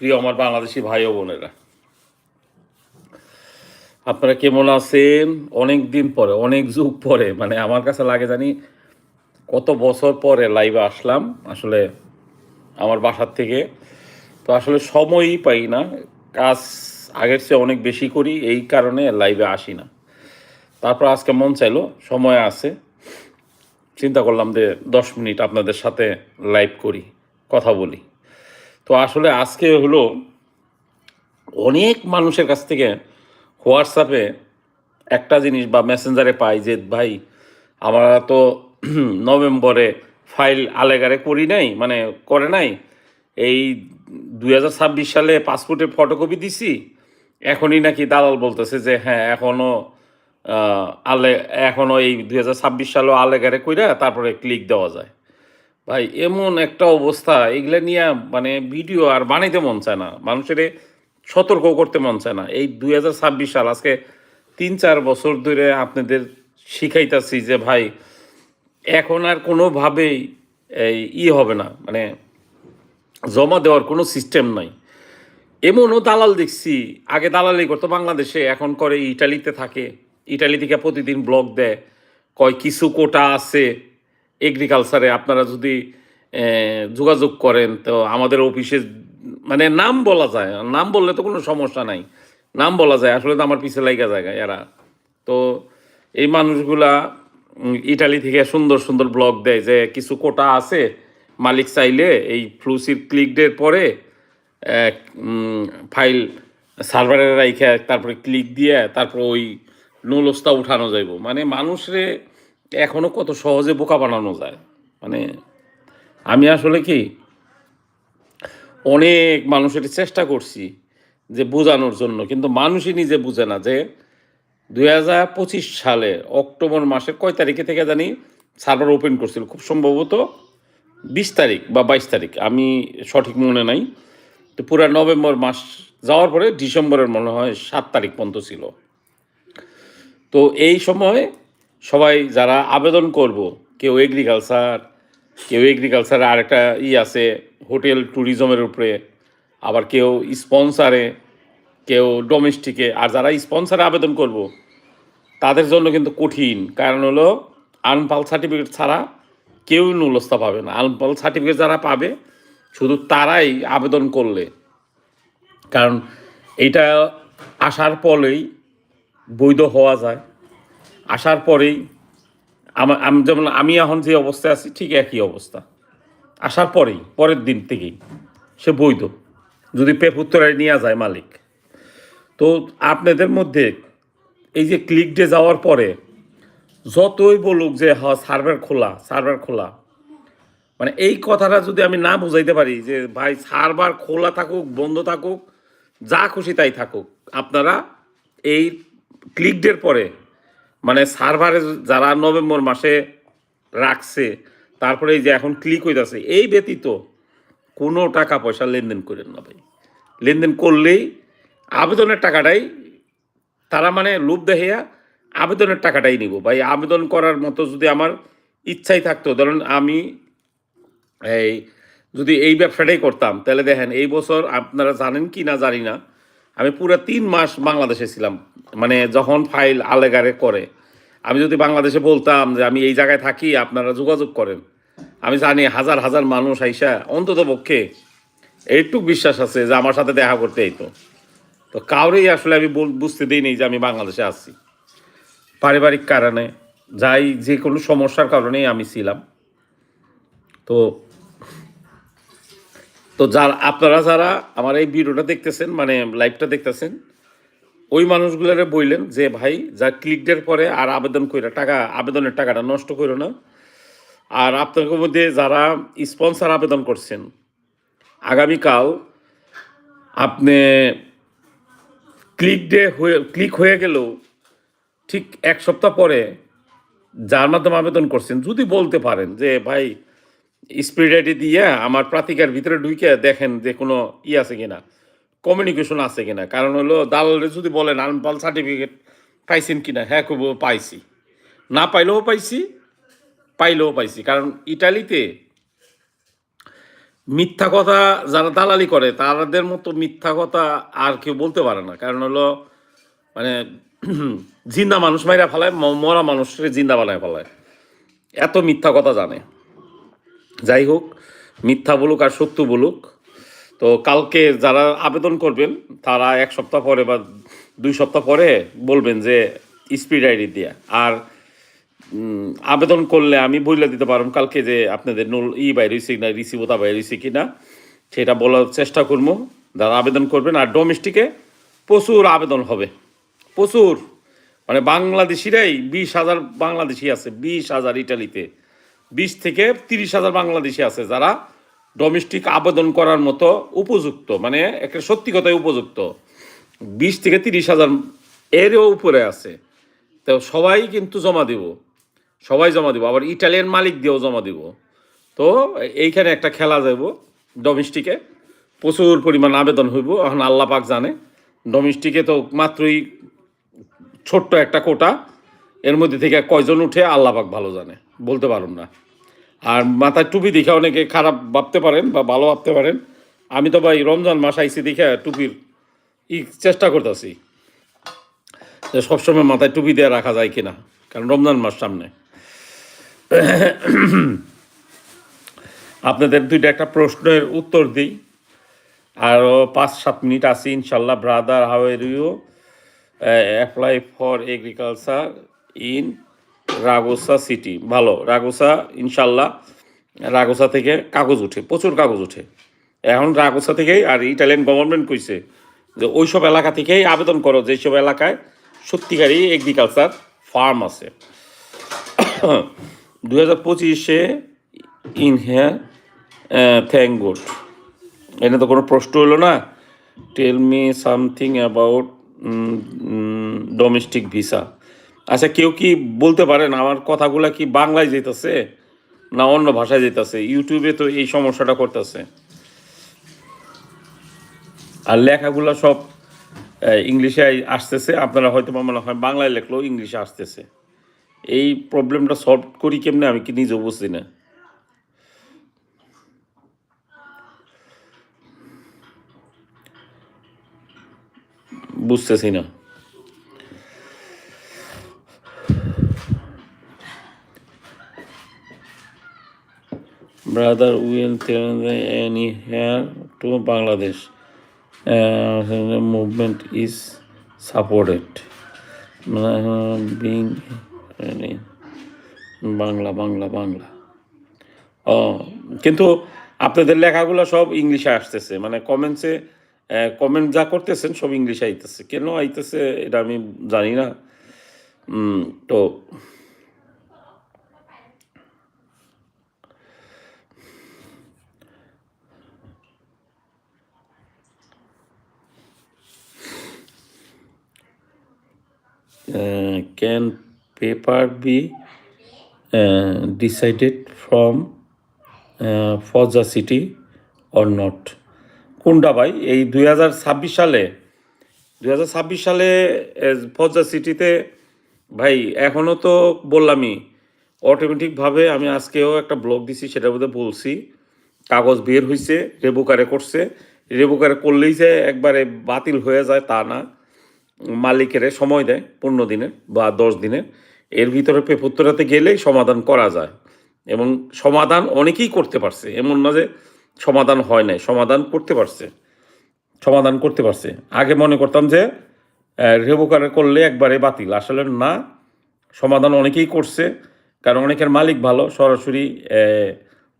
প্রিয় আমার বাংলাদেশি ভাই ও বোনেরা। আপনারা কেমন আছেন? অনেক দিন পরে, অনেক যুগ পরে মানে আমার কাছে লাগে জানি কত বছর পরে লাইভে আসলাম, আসলে আমার বাসার থেকে। তো আসলে সময়ই পাই না, কাজ আগের চেয়ে অনেক বেশি করি, এই কারণে লাইভে আসি না। তারপর আজকে মন চাইলো, সময় আছে, চিন্তা করলাম যে দশ মিনিট আপনাদের সাথে লাইভ করি, কথা বলি। তো আসলে আজকে হলো অনেক মানুষের কাছ থেকে হোয়াটসঅ্যাপে একটা জিনিস বা মেসেঞ্জারে পাই যে, ভাই, আমরা তো নভেম্বরে ফাইল আলেগারে করি নাই মানে করে নাই। এই দুই হাজার ছাব্বিশ সালে পাসপোর্টের ফটোকপি দিছি। এখনই নাকি দালাল বলতেছে যে হ্যাঁ এখনও আলে এখনও এই দুই সালেও আলেগারে কইরা তারপরে ক্লিক দেওয়া যায়। ভাই, এমন একটা অবস্থা, এগুলা নিয়ে মানে ভিডিও আর বানাইতে মন চায় না। মানুষের সতর্ক করতে মন চায় না। এই দুই হাজার ছাব্বিশ সাল, আজকে তিন চার বছর ধরে আপনাদের শিখাইতেছি যে, ভাই, এখন আর কোনোভাবেই এই ই হবে না। মানে জমা দেওয়ার কোনো সিস্টেম নাই। এমনও দালাল দেখছি, আগে দালালি করতো বাংলাদেশে, এখন করে ইটালিতে থাকে। ইটালি থেকে প্রতিদিন ব্লগ দেয়, কয় কিছু কোটা আছে এগ্রিকালচারে আপনারা যদি যোগাযোগ করেন, তো আমাদের অফিসে মানে নাম বলা যায়। নাম বললে তো কোনো সমস্যা নাই। নাম বলা যায়। আসলে তো আমার পিছে লাইগা জায়গা এরা। তো এই মানুষগুলা ইটালি থেকে সুন্দর সুন্দর ব্লগ দেয় যে কিছু কোটা আছে, মালিক চাইলে এই ফ্লুসির ক্লিক ডের পরে ফাইল সার্ভারে রাইখে, তারপরে ক্লিক দিয়ে, তারপর ওই নুলসটা উঠানো যাইব। মানে মানুষরে এখনও কত সহজে বোকা বানানো যায়। মানে আমি আসলে কি, অনেক মানুষের চেষ্টা করছি যে বোঝানোর জন্য, কিন্তু মানুষই নিজে বুঝে না যে দুই হাজার পঁচিশ সালে অক্টোবর মাসের কয় তারিখে থেকে জানি সার্ভার ওপেন করছিল। খুব সম্ভবত বিশ তারিখ বা বাইশ তারিখ, আমি সঠিক মনে নাই। তো পুরো নভেম্বর মাস যাওয়ার পরে ডিসেম্বরের মনে হয় সাত তারিখ পর্যন্ত ছিল। তো এই সময় সবাই যারা আবেদন করব, কেউ এগ্রিকালচার কেউ এগ্রিকালচারে আরেকটা ই আছে হোটেল ট্যুরিজমের উপরে, আবার কেউ স্পন্সারে কেউ ডোমেস্টিকে আর যারা স্পন্সারে আবেদন করব, তাদের জন্য কিন্তু কঠিন। কারণ হলো আনপাল সার্টিফিকেট ছাড়া কেউ নুলস্থা পাবে না। আনপাল সার্টিফিকেট যারা পাবে, শুধু তারাই আবেদন করলে। কারণ এইটা আসার পরেই বৈধ হওয়া যায়। আসার পরেই আমার আমি যেমন আমি এখন যে অবস্থায় আছি, ঠিক একই অবস্থা। আসার পরেই, পরের দিন থেকেই সে বৈধ। যদি পেপুত্তরায় নিয়ে যায় মালিক। তো আপনাদের মধ্যে এই যে ক্লিক ডে যাওয়ার পরে যতই বলুক যে হ সার্ভার খোলা সার্ভার খোলা। মানে এই কথাটা যদি আমি না বুঝাইতে পারি যে, ভাই সার্ভার খোলা থাকুক, বন্ধ থাকুক, যা খুশি তাই থাকুক। আপনারা এই ক্লিক ডের পরে মানে সার্ভারে যারা নভেম্বর মাসে রাখছে, তারপরে এই যে এখন ক্লিক হইতাছে, এই ব্যতীত কোনো টাকা পয়সা লেনদেন করেন না ভাই। লেনদেন করলেই আবেদনের টাকাটাই, তারা মানে লোভ দেখিয়া আবেদনের টাকাটাই নিব। ভাই, আবেদন করার মতো যদি আমার ইচ্ছাই থাকতো, ধরুন আমি এই যদি এই ব্যবসাটাই করতাম, তাহলে দেখেন এই বছর আপনারা জানেন কি না জানি না আমি পুরো তিন মাস বাংলাদেশে ছিলাম। মানে যখন ফাইল আলেগারে করে, আমি যদি বাংলাদেশে বলতাম যে আমি এই জায়গায় থাকি, আপনারা যোগাযোগ করেন। আমি জানি হাজার হাজার মানুষ আইসা অন্তত পক্ষে এইটুক বিশ্বাস আছে যে আমার সাথে দেখা করতে এইতো তো কাউরেই আসলে আমি বুঝতে দিইনি যে আমি বাংলাদেশে আসছি পারিবারিক কারণে যাই যে কোনো সমস্যার কারণেই আমি ছিলাম। তো তো যার আপনারা যারা আমার এই ভিডিওটা দেখতেছেন মানে লাইভটা দেখতেছেন, ওই মানুষগুলোরে বললেন যে, ভাই, যা ক্লিক ডের পরে আর আবেদন কইরা টাকা, আবেদনের টাকাটা নষ্ট করো না। আর আপনাদের মধ্যে যারা স্পন্সর আবেদন করছেন, আগামীকাল আপনি ক্লিক ডে হয়ে ক্লিক হয়ে গেলেও ঠিক এক সপ্তাহ পরে যার মাধ্যমে আবেদন করছেন, যদি বলতে পারেন যে, ভাই স্পিড আইডি দিয়ে আমার প্রাতিকার ভিতরে ঢুকে দেখেন যে কোনো ই আছে কিনা কমিউনিকেশন আছে কিনা। কারণ হলো দালালে যদি বলেন আনপাল সার্টিফিকেট পাইছেন কিনা? হ্যাঁ খুব পাইছি। না পাইলেও পাইছি পাইলেও পাইছি। কারণ ইটালিতে মিথ্যা কথা যারা দালালি করে তাদের মতো মিথ্যা কথা আর কেউ বলতে পারে না। কারণ হলো মানে জিন্দা মানুষ মাইরা ফেলায় মরা মানুষকে জিন্দা বানায় ফেলায়। এত মিথ্যা কথা জানে। যাই হোক, মিথ্যা বলুক আর সত্য বলুক, তো কালকে যারা আবেদন করবেন, তারা এক সপ্তাহ পরে বা দুই সপ্তাহ পরে বলবেন যে স্পিড আইডি দিয়া। আর আবেদন করলে আমি বইলে দিতে পারব কালকে যে আপনাদের নুল ই বাইর হয়েছে কিনা রিসিভতা বাইর হয়েছে কিনা, সেটা বলার চেষ্টা করব। যারা আবেদন করবেন, আর ডোমেস্টিকে প্রচুর আবেদন হবে। প্রচুর। মানে বাংলাদেশিরাই বিশ হাজার বাংলাদেশি আছে, বিশ হাজার ইটালিতে। বিশ থেকে তিরিশ হাজার বাংলাদেশি আছে যারা ডোমেস্টিক আবেদন করার মতো উপযুক্ত মানে একটা সত্যি কথায় উপযুক্ত। বিশ থেকে তিরিশ হাজার এরও উপরে আছে। তো সবাই কিন্তু জমা দিব। সবাই জমা দিব। আবার ইটালিয়ান মালিক দিয়েও জমা দিব। তো এইখানে একটা খেলা যাব ডোমেস্টিকে প্রচুর পরিমাণ আবেদন হইব। এখন আল্লাহ পাক জানে। ডোমেস্টিকে তো মাত্রই ছোট্ট একটা কোটা। এর মধ্যে থেকে কয়জন উঠে আল্লাহ পাক ভালো জানে, বলতে পারুন না। আর মাথায় টুপি দেখে অনেকে খারাপ ভাবতে পারেন বা ভালো ভাবতে পারেন। আমি তো ভাই রমজান মাস আইসি দেখে টুপির ই চেষ্টা করতেছি যে সবসময় মাথায় টুপি দিয়ে রাখা যায় কিনা, কারণ রমজান মাস সামনে। আপনাদের দুইটা একটা প্রশ্নের উত্তর দিই। আরও পাঁচ সাত মিনিট আছি, ইনশাল্লাহ brother how you apply for agriculture in Ragusa city. ভালো, রাগোসা, ইনশাল্লাহ, রাগোসা থেকে কাগজ উঠে, প্রচুর কাগজ উঠে। এখন রাগোসা থেকেই আর ইটালিয়ান গভর্নমেন্ট কইছে যে ওইসব এলাকা থেকেই আবেদন করো, যেসব এলাকায় সত্যিকারই এগ্রিকালচার ফার্ম আছে। দু হাজার পঁচিশে ইন হেয়ার থ্যাংক গুড এটা তো কোনো প্রশ্ন হলো না। Tell me something about domestic visa আচ্ছা কেউ কি বলতে পারেন আমার কথাগুলা কি বাংলায় যেতেছে না অন্য ভাষায় যেতেছে ইউটিউবে তো এই সমস্যাটা করতেছে। আর লেখাগুলো সব ইংলিশে আসতেছে। আপনারা হয়তো মনে হয় বাংলায় লেখলেও ইংলিশে আসতেছে। এই প্রবলেমটা সলভ করি কেমনে? আমি কি নিজে বুঝছি না। বুঝতেছি না। Brother will any here to Bangladesh movement is supported being Bangla Bangla Bangla ও কিন্তু আপনাদের লেখাগুলো সব ইংলিশে আসতেছে। মানে কমেন্টসে কমেন্ট uh, যা করতেছেন সব ইংলিশে আইতেছে। কেন আইতেছে এটা আমি জানি না। তো can paper be uh, decided from uh, city or not? কোনটা ভাই? এই দুই হাজার ছাব্বিশ সালে দুই হাজার ছাব্বিশ সালে ফজা সিটিতে ভাই এখনও তো বললামই অটোমেটিকভাবে আমি আজকেও একটা ব্লগ দিছি সেটার মধ্যে বলছি কাগজ বের হয়েছে রেবুকারে করছে রেবুকারে করলেই যে একবারে বাতিল হয়ে যায় তা না। মালিকের সময় দেয়, পনেরো দিনের বা দশ দিনের এর ভিতরে পেপুত্তরাতে গেলেই সমাধান করা যায়। এবং সমাধান অনেকেই করতে পারছে। এমন না যে সমাধান হয় নাই, সমাধান করতে পারছে। সমাধান করতে পারছে। আগে মনে করতাম যে রেবুকারে করলে একবারে বাতিল। আসলে না, সমাধান অনেকেই করছে। কারণ অনেকের মালিক ভালো, সরাসরি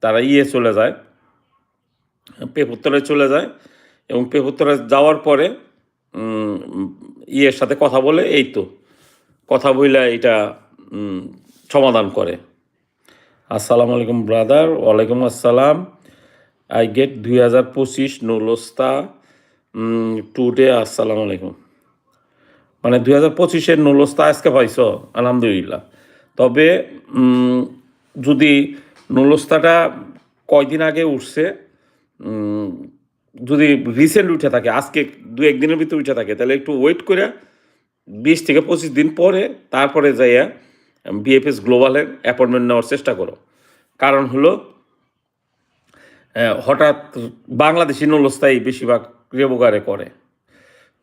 তারা ইয়ে চলে যায়, পেপুত্তরায় চলে যায়। এবং পেপুত্তরায় যাওয়ার পরে ইয়ের সাথে কথা বলে এই তো, কথা বইলা এটা সমাধান করে। আসসালামু আলাইকুম, ব্রাদার। ওয়ালাইকুম আসসালাম। আই গেট দুই হাজার পঁচিশ নুলস্তা টুডে আসসালামু আলাইকুম। মানে দুই হাজার পঁচিশের নুলস্তা আজকে পাইছ, আলহামদুলিল্লাহ। তবে যদি নুলস্তাটা কয়দিন আগে উঠছে যদি রিসেন্ট উঠে থাকে, আজকে দু একদিনের ভিতরে উঠে থাকে, তাহলে একটু ওয়েট করে বিশ থেকে পঁচিশ দিন পরে তারপরে যাইয়া বিএফএস গ্লোবালের অ্যাপয়েন্টমেন্ট নেওয়ার চেষ্টা করো। কারণ হলো হঠাৎ বাংলাদেশি নলস্থায়ী বেশিরভাগ রেবোগারে করে।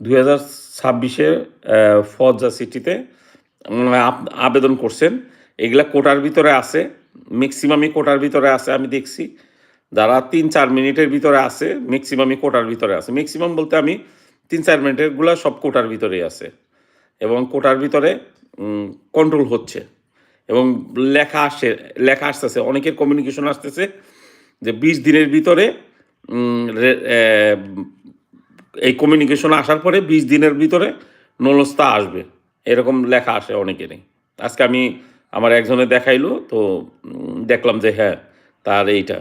দুই হাজার ছাব্বিশে ফজা সিটিতে আবেদন করছেন। এগুলা কোটার ভিতরে আছে ম্যাক্সিমামই কোটার ভিতরে আছে, আমি দেখছি। যারা তিন, চার মিনিটের ভিতরে আছে ম্যাক্সিমামই কোটার ভিতরে আছে। ম্যাক্সিমাম বলতে আমি তিন, চার মিনিটেরগুলা সব কোটার ভিতরেই আছে। এবং কোটার ভিতরে কন্ট্রোল হচ্ছে। এবং লেখা আসে, লেখা আসতেছে। অনেকের কমিউনিকেশন আসতেছে যে বিশ দিনের ভিতরে এই কমিউনিকেশন আসার পরে বিশ দিনের ভিতরে নলস্তা আসবে। এরকম লেখা আসে অনেকেরই। আজকে আমি আমার একজনে দেখাইলো, তো দেখলাম যে হ্যাঁ তার এইটা।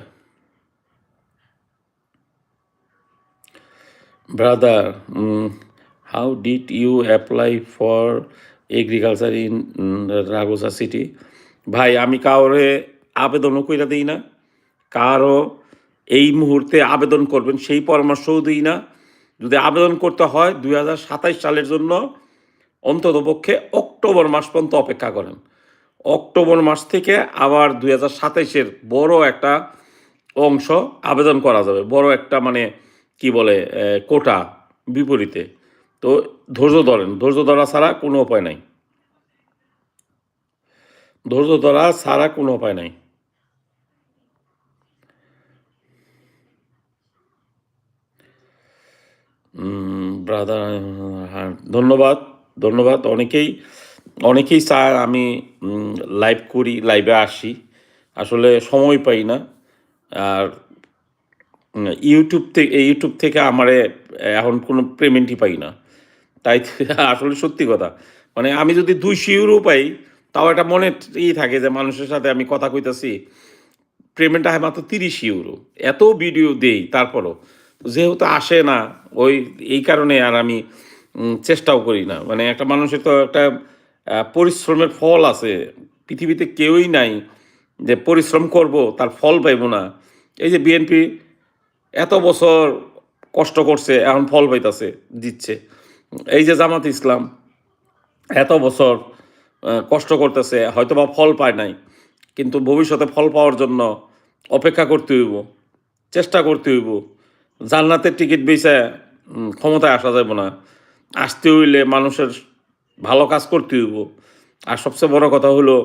Brother how did you apply for agriculture in Ragusa city ভাই, আমি কাউরে আবেদনও কইরা দিই না। কারও এই মুহূর্তে আবেদন করবেন সেই পরামর্শও দিই না। যদি আবেদন করতে হয় দুই সালের জন্য অন্ততপক্ষে অক্টোবর মাস পর্যন্ত অপেক্ষা করেন। অক্টোবর মাস থেকে আবার দুই হাজার সাতাইশের বড় একটা অংশ আবেদন করা যাবে। বড় একটা মানে কি বলে কোটা বিপরীতে। তো ধৈর্য ধরেন, ধৈর্য ধরা ছাড়া কোনো উপায় নাই। ধৈর্য ধরা ছাড়া কোনো উপায় নাই। ব্রাদার হ্যাঁ ধন্যবাদ ধন্যবাদ। অনেকেই অনেকেই চায় আমি লাইভ করি লাইভে আসি। আসলে সময় পাই না। আর ইউটিউব থেকে ইউটিউব থেকে আমারে এখন কোনো পেমেন্টই পাই না। তাই আসলে সত্যি কথা। মানে আমি যদি দুইশো ইউরো পাই, তাও একটা মনে ই থাকে যে মানুষের সাথে আমি কথা কইতাছি পেমেন্টটা হয় মাত্র তিরিশ ইউরো। এত ভিডিও দেই তারপরও। যেহেতু আসে না, ওই, এই কারণে আর আমি চেষ্টাও করি না। মানে একটা মানুষের তো একটা পরিশ্রমের ফল আছে। পৃথিবীতে কেউই নাই যে পরিশ্রম করব, তার ফল পাইব না। এই যে বিএনপি এত বছর কষ্ট করছে, এখন ফল পাইতাছে, দিচ্ছে। এই যে জামাত ইসলাম এত বছর কষ্ট করতেছে হয়তো বা ফল পায় নাই, কিন্তু ভবিষ্যতে ফল পাওয়ার জন্য অপেক্ষা করতে হইব, চেষ্টা করতে হইব। জান্নাতের টিকিট বেচে ক্ষমতায় আসা যাবে না। আসতে হইলে মানুষের ভালো কাজ করতে হইব। আর সবচেয়ে বড় কথা হলো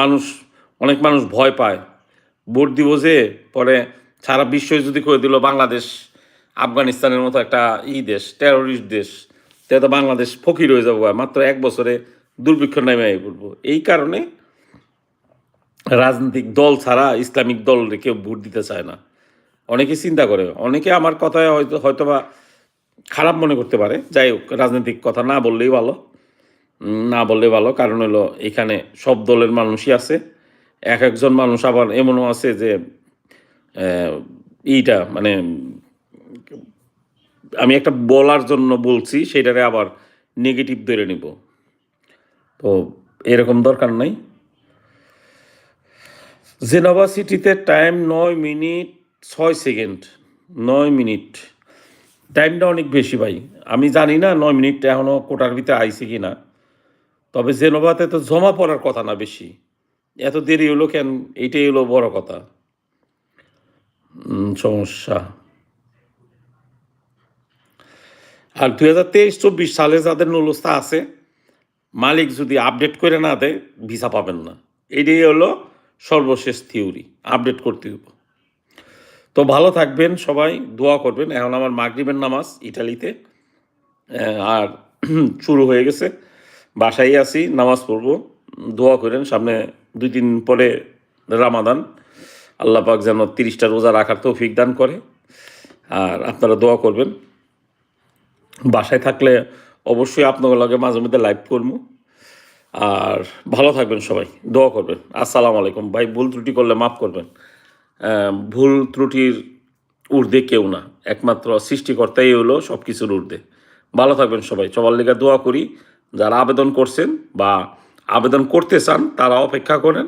মানুষ, অনেক মানুষ ভয় পায়। ভোট দিব যে, পরে সারা বিশ্ব যদি করে দিল বাংলাদেশ, আফগানিস্তানের মতো একটা ই দেশ টেরোরিস্ট দেশ, তাহলে তো বাংলাদেশ ফকির হয়ে যাব মাত্র এক বছরে দুর্ভিক্ষ নেমে আই পড়ব এই কারণে রাজনৈতিক দল ছাড়া ইসলামিক দল কেউ ভোট দিতে চায় না। অনেকে চিন্তা করে, অনেকে আমার কথায় হয়তো, হয়তোবা খারাপ মনে করতে পারে। যাই হোক, রাজনৈতিক কথা না বললেই ভালো। না বললে ভালো, কারণ হলো এখানে সব দলের মানুষই আছে। এক একজন মানুষ আবার এমনও আছে যে আহ, ইটা মানে আমি একটা বলার জন্য বলছি সেটারে আবার নেগেটিভ ধরে নিব। তো এরকম দরকার নাই। জেনোভা সিটিতে টাইম নয় মিনিট ছয় সেকেন্ড নয় মিনিট। টাইমটা অনেক বেশি ভাই। আমি জানি না নয় মিনিট এখনও কোটার ভিতরে আইছে কি না তবে জেনোভাতে তো জমা পড়ার কথা না বেশি। এত দেরি হলো কেন? এইটাই হলো বড় কথা। সমস্যা আর দুই হাজার তেইশ চব্বিশ সালে যাদের নলস্তা আছে, মালিক যদি আপডেট করে না দেয় ভিসা পাবেন না। এটাই হলো সর্বশেষ থিওরি আপডেট করতে হবে তো ভালো থাকবেন সবাই, দোয়া করবেন। এখন আমার মাগরিবের নামাজ ইটালিতে আর শুরু হয়ে গেছে। বাসায় আছি, নামাজ পড়ব। দোয়া করেন, সামনে দুই দিন পরে রামাদান। আল্লাহ পাক যেন তিরিশটা রোজা রাখার তৌফিক দান করে। আর আপনারা দোয়া করবেন। বাসায় থাকলে অবশ্যই আপনাদের লগে মাঝে মধ্যে লাইভ করব। আর ভালো থাকবেন সবাই। দোয়া করবেন। আসসালামু আলাইকুম। ভাই, ভুল ত্রুটি করলে মাফ করবেন। ভুল ত্রুটির ঊর্ধ্বে কেউ না। একমাত্র সৃষ্টিকর্তাই হলো সব কিছুর ঊর্ধ্বে। ভালো থাকবেন সবাই। সবার লেগে দোয়া করি। যারা আবেদন করছেন বা আবেদন করতে চান, তারা অপেক্ষা করেন।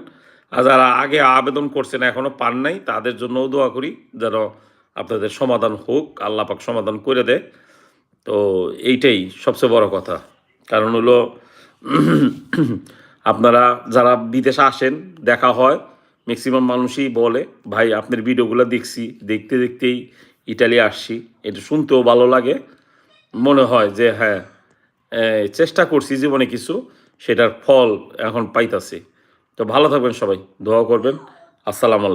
আর যারা আগে আবেদন করছেন এখনও পান নাই, তাদের জন্যও দোয়া করি যেন আপনাদের সমাধান হোক, আল্লাহ পাক সমাধান করে দেয়। তো এইটাই সবচেয়ে বড় কথা। কারণ হলো, আপনারা যারা বিদেশে আসেন, দেখা হয় ম্যাক্সিমাম মানুষই বলে, ভাই, আপনার ভিডিওগুলো দেখছি, দেখতে দেখতেই ইটালি আসছি। এটা শুনতেও ভালো লাগে। মনে হয় যে হ্যাঁ চেষ্টা করছি জীবনে কিছু, সেটার ফল এখন পাইতাছি। তো ভালো থাকবেন সবাই দোয়া করবেন। আসসালামু